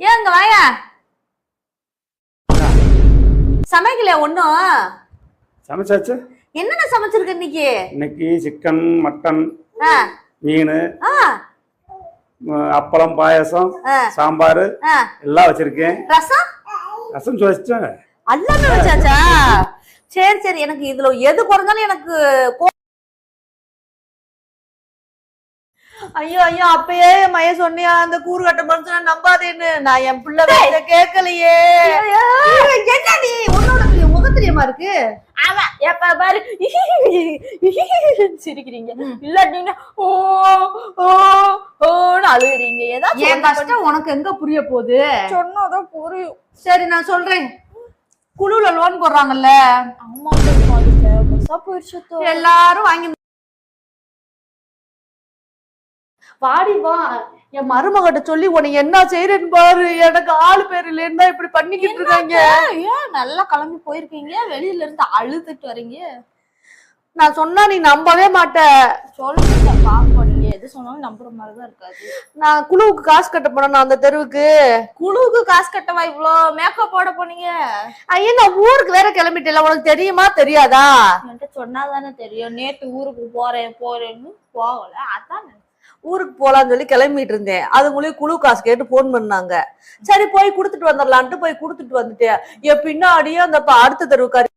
ஏங்க வாயா சமைக்கல ஒண்ணும்? சமைச்சாச்சு. என்னென்ன சமைச்சிருக்க இன்னைக்கு? இன்னைக்கு சிக்கன் மட்டன் மீன் அப்பளம் பாயாசம் சாம்பார். எல்லாம் வச்சிருக்கேன். ரசம்? ரசம் சுவைச்சிட்டேன். எல்லாமே வச்சாச்சா சரி சரி எனக்கு இதுல எது குறைஞ்சாலும் எனக்கு ஐயோ ஐயோ அப்பயே மைய சொன்னியா அந்த கூறுகட்ட மனுஷன நம்பாதேன்னு. நான் என் பிள்ளை பேச்ச கேட்கலையே. என்ன நீ உன்னோட முகத்திரியமா இருக்கு? ஆமா. எப்ப பாரு. சிரிக்கிறீங்க. இல்லாட்டினா ஓ ஓ ஓன்னு அழுகுறீங்க. ஏதாச்சும் என் கஷ்டம் உனக்கு எங்க புரிய போகுது? சொன்னாதான் புரியும். சரி நான் சொல்றேன். குழுல லோன் போடுறாங்கல்ல. அம்மா போயிடுச்சு. எல்லாரும் வாங்கி வாடி வா. என் மருமகிட்ட சொல்லி உனக்கு என்ன செய்யறேன்னு பாரு. எனக்கு ஆளு பேர் இல்லைன்னு தான் இப்படி பண்ணிக்கிட்டு இருக்காங்க? ஏன் நல்லா கிளம்பி போயிருக்கீங்க? வெளியில இருந்து அழுதுட்டு வரீங்க. நான் சொன்னா நீ நம்பவே மாட்ட. சொல்லுங்க பாப்போம். நீங்க எது சொன்னாலும் நம்புற மாதிரிதான் இருக்காது. நான் குழுவுக்கு காசு கட்ட போனேன் அந்த தெருவுக்கு. குழுவுக்கு காசு கட்டவா? இவ்ளோ மேக்கப் போட போனீங்க. ஐயா நான் ஊருக்கு வேற கிளம்பிட்டேல உனக்கு தெரியுமா தெரியாதா? என்கிட்ட சொன்னாதானே தெரியும். நேத்து ஊருக்கு போறேன் போறேன்னு. போகல. அதான் ஊருக்கு போலாம்னு சொல்லி கிளம்பிட்டு இருந்தேன். அது மூலியம் குழு காசு கேட்டு போன் பண்ணாங்க. சரி போய் கொடுத்துட்டு வந்துடலான்ட்டு போய் கொடுத்துட்டு வந்துட்டேன். என் பின்னாடியே அந்த அடுத்த தெருவுக்காரி